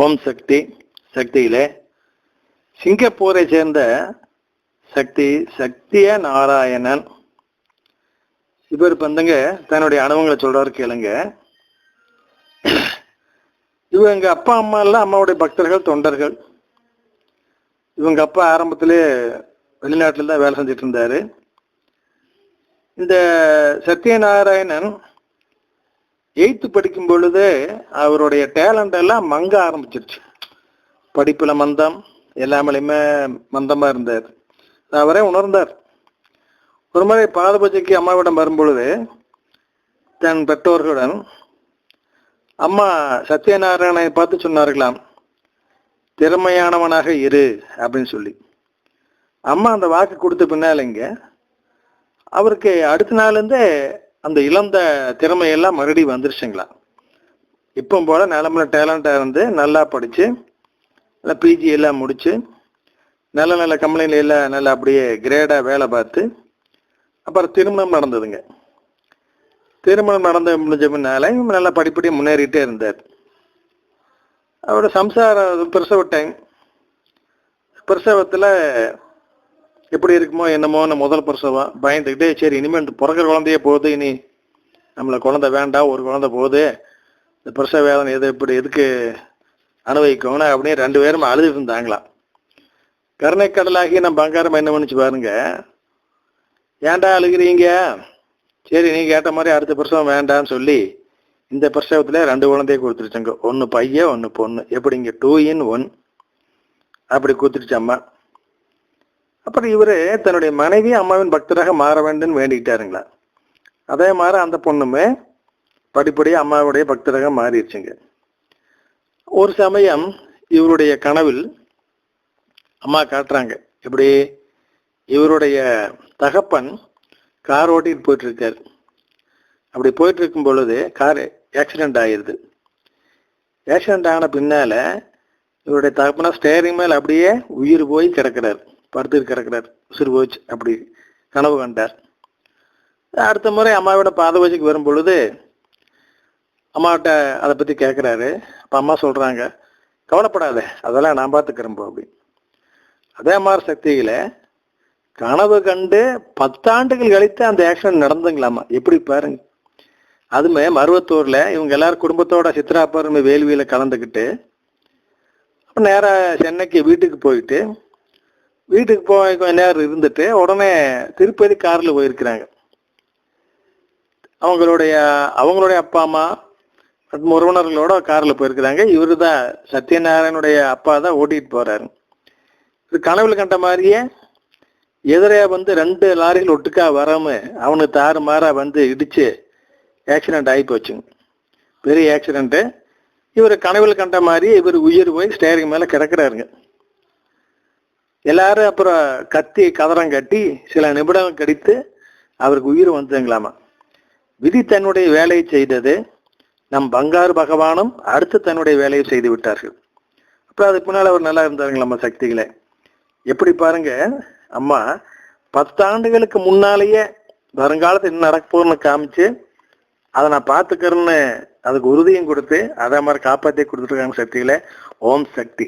ஓம் சக்தி சக்தியிலே. சிங்கப்பூரை சேர்ந்த சக்தி சக்திய நாராயணன். இவர் பந்தங்க தன்னுடைய அனுபவங்களை சொல்றாரு கேளுங்க. இவங்க அப்பா அம்மா எல்லாம் அம்மாவுடைய பக்தர்கள் தொண்டர்கள். இவங்க அப்பா ஆரம்பத்திலே வெளிநாட்டில் தான் வேலை செஞ்சுட்டு இருந்தாரு. இந்த சத்யநாராயணன் எயித்து படிக்கும் பொழுது அவருடைய டேலண்ட் எல்லாம் மங்க ஆரம்பிச்சிருச்சு. படிப்புல மந்தம் எல்லாமலையுமே மந்தமா இருந்தார். அவரே உணர்ந்தார். ஒரு முறை பாதபூஜைக்கு அம்மாவிடம் வரும்பொழுது தன் பெற்றோர்களுடன் அம்மா சத்யநாராயணனை பார்த்து சொன்னார்களாம் திறமையானவனாக இரு அப்படின்னு சொல்லி. அம்மா அந்த வாக்கு கொடுத்த பின்னாலைங்க அவருக்கு அடுத்த நாள்லேருந்தே அந்த இழந்த திறமையெல்லாம் மறுபடியும் வந்துருச்சுங்களா? இப்போ போல் நிலமல டேலண்டாக இருந்து நல்லா படித்து நல்லா பிஜி எல்லாம் முடித்து நல்ல நல்ல கம்பெனில எல்லாம் நல்லா அப்படியே கிரேடாக வேலை பார்த்து அப்புறம் திருமணம் நடந்ததுங்க. திருமணம் நடந்த முடிஞ்ச முன்னாலே இவங்க நல்லா படிப்படியாக முன்னேறிட்டே இருந்தார். அவரோட சம்சாரம் பிரசவ டைம் பிரசவத்தில் எப்படி இருக்குமோ என்னமோன்னு முதல் பிரசவம் பயந்துக்கிட்டே சரி இனிமேல் இந்த பிறக்கிற குழந்தையே போகுது இனி நம்மளை குழந்தை வேண்டாம் ஒரு குழந்தை போகுது இந்த பிரசவ வேதனை எது எப்படி எதுக்கு அனுபவிக்கணும் அப்படின்னு ரெண்டு பேரும் அழுதுட்டு இருந்தாங்களாம் கருணை கடலாகி நம்ம பங்காரம் என்ன பண்ணிச்சு பாருங்க. ஏன்டா அழுகிறீங்க? சரி நீ கேட்ட மாதிரி அடுத்த பிரசவம் வேண்டாம்னு சொல்லி இந்த பிரசவத்தில் ரெண்டு குழந்தைய கொடுத்துருச்சுங்க. ஒன்று பையன் ஒன்று பொண்ணு. எப்படிங்க? டூ இன் ஒன் அப்படி கொடுத்துருச்சம்மா அப்புறம் இவரு தன்னுடைய மனைவி அம்மாவின் பக்தராக மாற வேண்டும் வேண்டிக்கிட்டாருங்களா? அதே மாதிரி அந்த பொண்ணுமே படிப்படியாக அம்மாவுடைய பக்தராக மாறிடுச்சுங்க. ஒரு சமயம் இவருடைய கனவில் அம்மா காட்டுறாங்க. இப்படி இவருடைய தகப்பன் கார் ஓட்டிட்டு போயிட்டு இருக்காரு அப்படி போயிட்டு இருக்கும் பொழுது கார் ஆக்சிடென்ட் ஆயிடுது ஆக்சிடென்ட் ஆன பின்னால இவருடைய தகப்பனா ஸ்டேரிங் மேல் அப்படியே உயிர் போய் கிடக்கிறார். படுத்துட்டு கிடக்கிறார். உயிர் போச்சு அப்படி கனவு கண்டார். அடுத்த முறை அம்மாவோட பாத வரும் பொழுது அம்மாவிட்ட அதை பற்றி கேட்குறாரு அப்போ அம்மா சொல்கிறாங்க கவலைப்படாத அதெல்லாம் நான் பார்த்துக்கிறேன் போ அப்படி. அதே மாதிரி சக்தியில் கனவு கண்டு பத்தாண்டுகள் கழித்து அந்த ஆக்சிடென்ட் நடந்துங்களாமா எப்படி பாருங்க. அதுமே மருவத்தூரில் இவங்க எல்லாரும் குடும்பத்தோட சித்ரா பௌர்ணமி வேள்வியில் கலந்துக்கிட்டு நேராக சென்னைக்கு வீட்டுக்கு போயிட்டு வீட்டுக்கு போய் கொஞ்ச நேரம் இருந்துட்டு உடனே திருப்பதி காரில் போயிருக்கிறாங்க. அவங்களுடைய அவங்களுடைய அப்பா அம்மா மற்றும் உறவினர்களோட காரில் போயிருக்கிறாங்க. இவர் தான் சத்யநாராயணனுடைய அப்பா தான் ஓட்டிட்டு போறாரு. இது கனவில் கண்ட மாதிரியே எதிரையா வந்து ரெண்டு லாரிகள் ஒட்டுக்கா வராம அவனுக்கு தாறு மாறா வந்து இடிச்சு ஆக்சிடென்ட் ஆகி போச்சுங்க. பெரிய ஆக்சிடெண்ட்டு இவர் கனவில் கண்ட மாதிரி இவர் உயிர் போய் ஸ்டேரிங் மேலே கிடக்கிறாருங்க. எல்லாரும் அப்புறம் கத்தி கதறம் கட்டி சில நிமிடங்கள் கடித்து அவருக்கு உயிர் வந்ததுங்களாமா விதி தன்னுடைய வேலையை செய்தது நம் பங்காரு பகவானும் அடுத்து தன்னுடைய வேலையை செய்து விட்டார்கள். அப்புறம் அதுக்கு முன்னால் அவர் நல்லா இருந்தாருங்களாம்மா சக்திகளை. எப்படி பாருங்க அம்மா பத்தாண்டுகளுக்கு முன்னாலேயே வருங்காலத்தில் என்ன நடக்க காமிச்சு அதை நான் பார்த்துக்கிறேன்னு அதுக்கு உறுதியும் கொடுத்து அதே மாதிரி காப்பாற்றி கொடுத்துருக்காங்க சக்திகளை. ஓம் சக்தி.